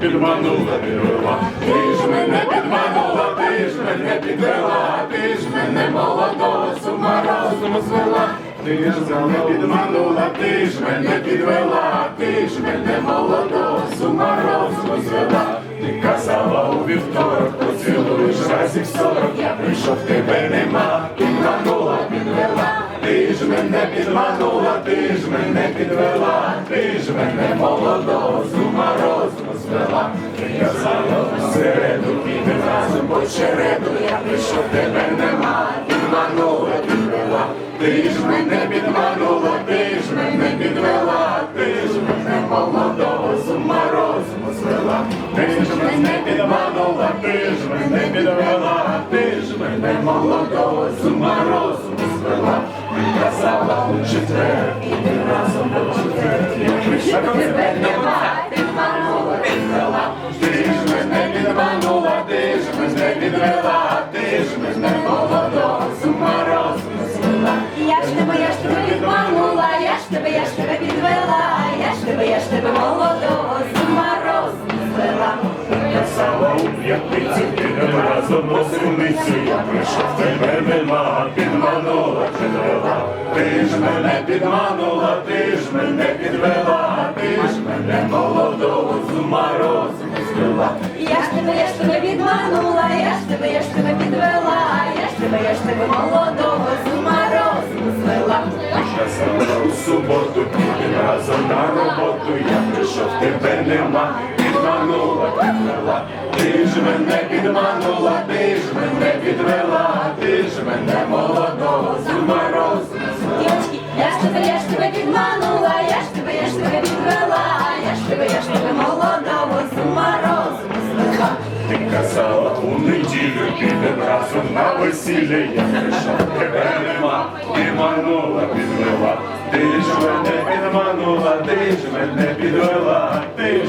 підманула, підвела, ти ж мене підманула, ти ж мене підвела, ти ж мене молодого з ума розуму звела. Ти ж мене підманула, ти ж мене підвела, ти ж мене молодого з ума розуму звела. Ти казала у вівторок, поцілуєш разів сорок, я прийшов, тебе нема, підманула, підвела. Ти ж мене підманула, ти ж мене підвела, ти ж мене молодого череду, я прийшов, тебе нема, підманула, підвела. Ти ж мене підманула, ти ж мене підвела, ти ж мене молодого з ума звела. Ти ж мене підманула, ти ж мене підвела, ти ж мене молодого з ума розуму звела. Ти казала у четвер, і ми разом у четвер, я прийшов, тебе нема, підманула, підвела. Ти ж мене підманула, ти мене підвела, ти ж мене з ума розуму звела. Я ж тебе, я ж тебе підманула, я ж тебе, я ж тебе підвела, я ж тебе, я ж тебе молодого з ума розуму звела. Казала у п'ятниці, підемо разом на суницю, я прийшов, тебе нема, підманула, підвела. Ти ж мене підманула, ти ж мене підвела, ти ж мене молодого з ума звела. Я ж тебе, я ж тебе підманула, я ж тебе, я ж тебе підвела, я ж тебе, я ж тебе молодого з ума розуму звела. Казала у суботу, разом на роботу, я прийшов, тебе нема, підманула, підвела. Ти ж мене підманула, ти ж мене підвела, ти ж мене молодого з ума розуму звела. Я ж тебе, я ж тебе підманула, я ж тебе, я ж тебе підвела, я ж тебе, я ж тебе молодого Ти у неділю підем разом на весілля, я прийшов, тебе нема, підманула, підвела. Ти ж мене підманула, ти ж мене підвела, ти